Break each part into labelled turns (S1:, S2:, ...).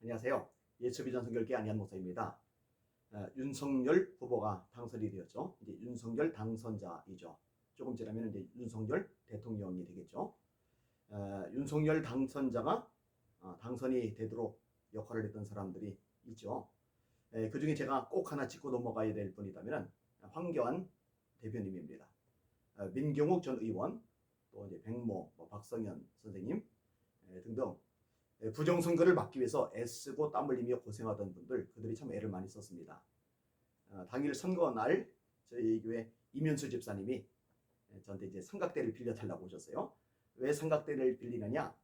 S1: 안녕하세요. 예수비전 선결계 안희한 목사입니다. 어, 윤석열 후보가 당선이 되었죠. 이제 윤석열 당선자이죠. 조금 지나면 이제 윤석열 대통령이 되겠죠. 어, 윤석열 당선자가 어, 당선이 되도록 역할을 했던 사람들이 있죠. 그 중에 제가 꼭 하나 짚고 넘어가야 될 분이 있다면 황교안 대표님입니다. 어, 민경욱 전 의원, 또 이제 백모, 뭐 박성현 선생님 에, 등등 에, 부정선거를 막기 위해서 애쓰고 땀 흘리며 고생하던 분들 그들이 참 애를 많이 썼습니다. 어, 당일 선거 날 저희 교회 이면수 집사님이 에, 저한테 이제 삼각대를 빌려달라고 오셨어요. 왜 삼각대를 빌리느냐?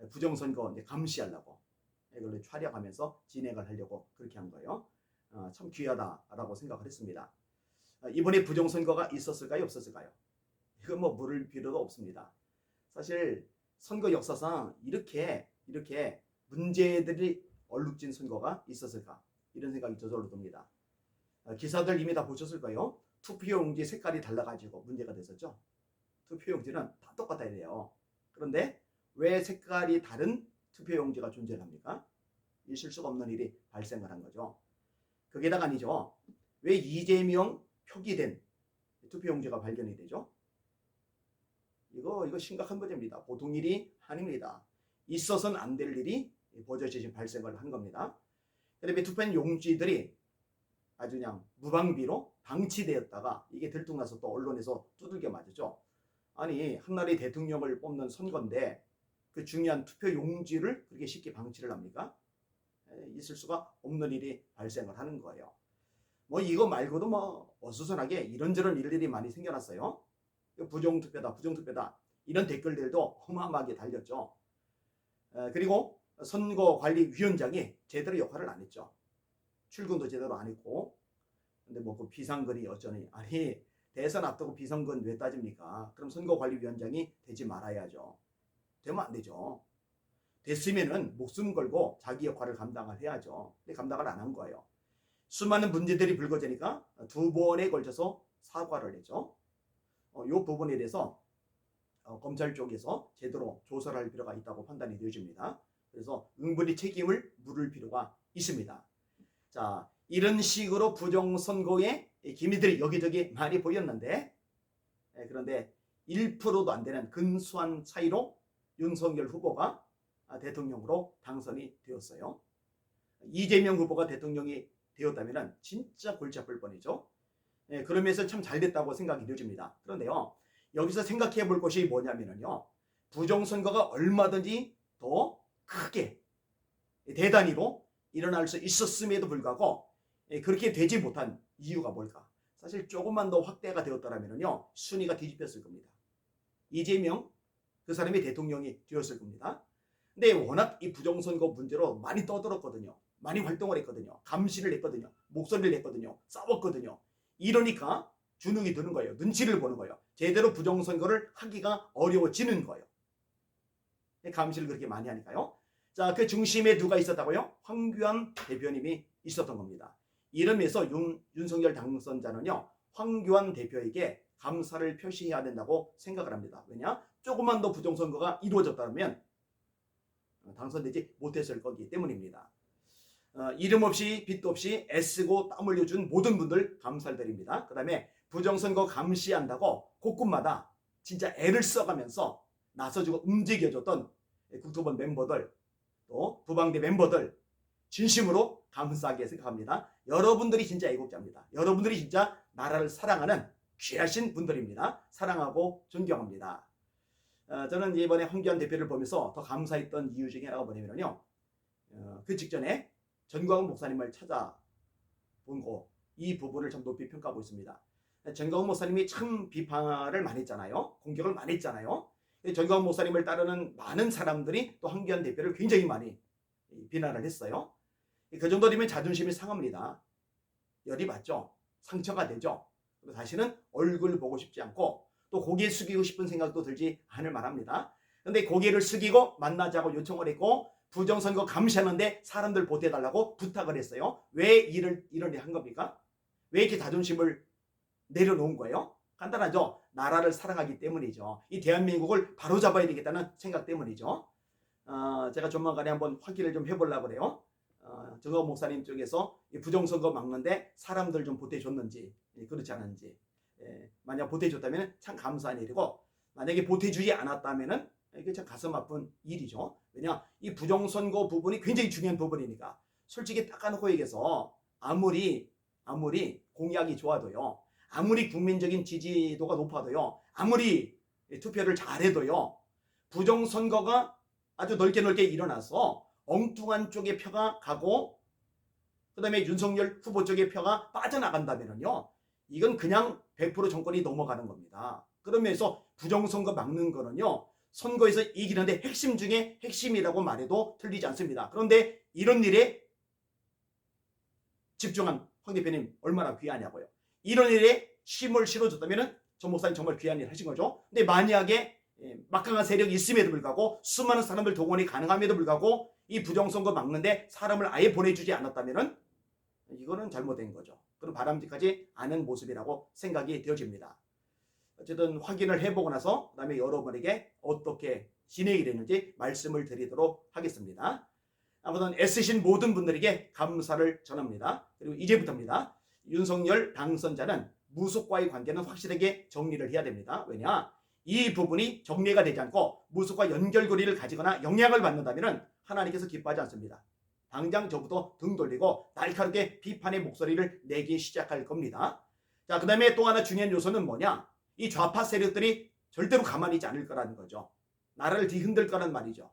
S1: 에, 부정선거 이제 감시하려고 이걸 촬영하면서 진행을 하려고 그렇게 한 거예요. 어, 참 귀하다라고 생각을 했습니다. 어, 이번에 부정선거가 있었을까요? 없었을까요? 이건 뭐 물을 필요도 없습니다. 사실 선거 역사상 이렇게 이렇게 문제들이 얼룩진 선거가 있었을까 이런 생각이 저절로 듭니다. 어, 기사들 이미 다 보셨을까요? 투표용지 색깔이 달라가지고 문제가 됐었죠. 투표용지는 다 똑같아야 돼요. 그런데 왜 색깔이 다른 투표용지가 존재를 합니까? 있을 수가 없는 일이 발생을 한 거죠. 그게다가 아니죠. 왜 이재명 표기된 투표용지가 발견이 되죠? 이거 이거 심각한 문제입니다. 보통 일이 아닙니다. 있어서는 안 될 일이 버젓이 발생을 한 겁니다. 그다음에 투표 용지들이 아주 그냥 무방비로 방치되었다가 이게 들통나서 또 언론에서 두들겨 맞았죠. 아니 한 나라의 대통령을 뽑는 선거인데 그 중요한 투표 용지를 그렇게 쉽게 방치를 합니까? 에, 있을 수가 없는 일이 발생을 하는 거예요. 뭐 이거 말고도 뭐 어수선하게 이런저런 일들이 많이 생겨났어요. 부정투표다, 부정투표다 이런 댓글들도 어마어마하게 달렸죠. 에, 그리고 선거관리위원장이 제대로 역할을 안 했죠. 출근도 제대로 안 했고, 근데 뭐 그 비상근이 어쩌니 아니 대선 앞두고 비상근 왜 따집니까? 그럼 선거관리위원장이 되지 말아야죠. 되면 안 되죠. 됐으면은 목숨 걸고 자기 역할을 감당을 해야죠. 근데 감당을 안 한 거예요. 수많은 문제들이 불거지니까 두 번에 걸쳐서 사과를 했죠. 어, 이 부분에 대해서 어, 검찰 쪽에서 제대로 조사를 할 필요가 있다고 판단이 되어집니다. 그래서 응분의 책임을 물을 필요가 있습니다. 자, 이런 식으로 부정선거의 기미들이 여기저기 많이 보였는데, 예, 그런데 1%도 안 되는 근소한 차이로 윤석열 후보가 아, 대통령으로 당선이 되었어요. 이재명 후보가 대통령이 되었다면 진짜 골치 아플 뻔이죠. 예, 그러면서 참 잘 됐다고 생각이 되어집니다. 그런데요, 여기서 생각해 볼 것이 뭐냐면요, 부정선거가 얼마든지 더 크게 대단히로 일어날 수 있었음에도 불구하고 예, 그렇게 되지 못한 이유가 뭘까? 사실 조금만 더 확대가 되었더라면요, 순위가 뒤집혔을 겁니다. 이재명 그 사람이 대통령이 되었을 겁니다. 근데 워낙 이 부정선거 문제로 많이 떠들었거든요. 많이 활동을 했거든요. 감시를 했거든요. 목소리를 냈거든요. 싸웠거든요. 이러니까 주눅이 드는 거예요. 눈치를 보는 거예요. 제대로 부정선거를 하기가 어려워지는 거예요. 감시를 그렇게 많이 하니까요. 자, 그 중심에 누가 있었다고요? 황교안 대표님이 있었던 겁니다. 이러면서 윤, 윤석열 당선자는요, 황교안 대표에게 감사를 표시해야 된다고 생각을 합니다. 왜냐? 조금만 더 부정선거가 이루어졌다면 당선되지 못했을 거기 때문입니다. 어, 이름 없이 빚도 없이 애쓰고 땀 흘려준 모든 분들 감사를 드립니다. 그 다음에 부정선거 감시한다고 곳곳마다 진짜 애를 써가면서 나서주고 움직여줬던 국토본 멤버들 또 부방대 멤버들 진심으로 감사하게 생각합니다. 여러분들이 진짜 애국자입니다. 여러분들이 진짜 나라를 사랑하는 귀하신 분들입니다. 사랑하고 존경합니다. 어, 저는 이번에 황교안 대표를 보면서 더 감사했던 이유 중에 하나가 뭐냐면요. 어, 그 직전에 전광훈 목사님을 찾아본 거, 이 부분을 좀 높이 평가하고 있습니다. 전광훈 목사님이 참 비판을 많이 했잖아요. 공격을 많이 했잖아요. 전광훈 목사님을 따르는 많은 사람들이 또 황교안 대표를 굉장히 많이 비난을 했어요. 그 정도 되면 자존심이 상합니다. 열이 받죠. 상처가 되죠. 다시는 얼굴 보고 싶지 않고 또 고개 숙이고 싶은 생각도 들지 않을 만합니다. 근데 고개를 숙이고 만나자고 요청을 했고 부정선거 감시하는데 사람들 보태달라고 부탁을 했어요. 왜 이를 이런 일 한 겁니까? 왜 이렇게 자존심을 내려놓은 거예요? 간단하죠. 나라를 사랑하기 때문이죠. 이 대한민국을 바로잡아야 되겠다는 생각 때문이죠. 어, 제가 조만간에 한번 확인을 좀 해보려고 그래요. 정호 목사님 쪽에서 이 부정선거 막는데 사람들 좀 보태줬는지 예, 그렇지 않은지 예, 만약 보태줬다면 참 감사한 일이고 만약에 보태주지 않았다면은 이게 참 가슴 아픈 일이죠. 왜냐 이 부정선거 부분이 굉장히 중요한 부분이니까 솔직히 닦아놓고 얘기해서 아무리 아무리 공약이 좋아도요 아무리 국민적인 지지도가 높아도요 아무리 투표를 잘해도요 부정선거가 아주 넓게 넓게 일어나서 엉뚱한 쪽의 표가 가고 그 다음에 윤석열 후보 쪽의 표가 빠져나간다면요 이건 그냥 100% 정권이 넘어가는 겁니다. 그러면서 부정선거 막는 거는요 선거에서 이기는데 핵심 중에 핵심이라고 말해도 틀리지 않습니다. 그런데 이런 일에 집중한 황 대표님 얼마나 귀하냐고요. 이런 일에 힘을 실어줬다면 전 목사님 정말 귀한 일 하신 거죠. 근데 만약에 예, 막강한 세력이 있음에도 불구하고 수많은 사람들 동원이 가능함에도 불구하고 이 부정선거 막는데 사람을 아예 보내주지 않았다면은 이거는 잘못된 거죠. 그런 바람직하지 않은 모습이라고 생각이 되어집니다. 어쨌든 확인을 해보고 나서 그다음에 여러분에게 어떻게 진행이 되는지 말씀을 드리도록 하겠습니다. 아무튼 애쓰신 모든 분들에게 감사를 전합니다. 그리고 이제부터입니다. 윤석열 당선자는 무속과의 관계는 확실하게 정리를 해야 됩니다. 왜냐? 이 부분이 정리가 되지 않고 무속과 연결고리를 가지거나 영향을 받는다면 하나님께서 기뻐하지 않습니다. 당장 저부터 등 돌리고 날카롭게 비판의 목소리를 내기 시작할 겁니다. 자, 그 다음에 또 하나 중요한 요소는 뭐냐? 이 좌파 세력들이 절대로 가만히 있지 않을 거라는 거죠. 나라를 뒤흔들 거란 말이죠.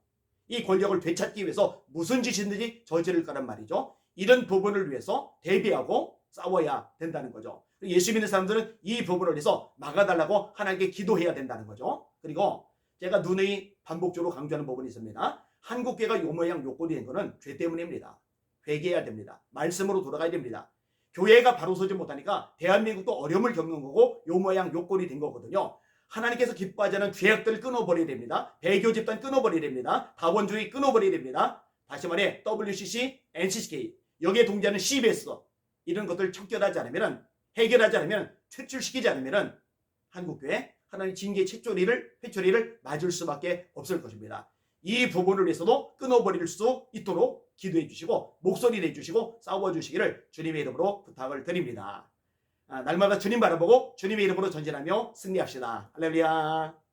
S1: 이 권력을 되찾기 위해서 무슨 짓이든지 저지를 거란 말이죠. 이런 부분을 위해서 대비하고 싸워야 된다는 거죠. 예수 믿는 사람들은 이 부분을 위해서 막아달라고 하나님께 기도해야 된다는 거죠. 그리고 제가 누누이 반복적으로 강조하는 부분이 있습니다. 한국교회가 요 모양 요꼴이 된 거는 죄 때문입니다. 회개해야 됩니다. 말씀으로 돌아가야 됩니다. 교회가 바로 서지 못하니까 대한민국도 어려움을 겪는 거고 요 모양 요꼴이 된 거거든요. 하나님께서 기뻐하지 않은 죄악들을 끊어버려야 됩니다. 배교 집단 끊어버려야 됩니다. 다원주의 끊어버려야 됩니다. 다시 말해 WCC, NCCK 여기에 동조하는 CBS 이런 것들 척결하지 않으면 해결하지 않으면 퇴출시키지 않으면 한국교회 하나님 징계 채조리를 회초리를 맞을 수밖에 없을 것입니다. 이 부분을 위해서도 끊어버릴 수 있도록 기도해 주시고 목소리 내주시고 싸워 주시기를 주님의 이름으로 부탁을 드립니다. 아, 날마다 주님 바라보고 주님의 이름으로 전진하며 승리합시다. 할렐루야.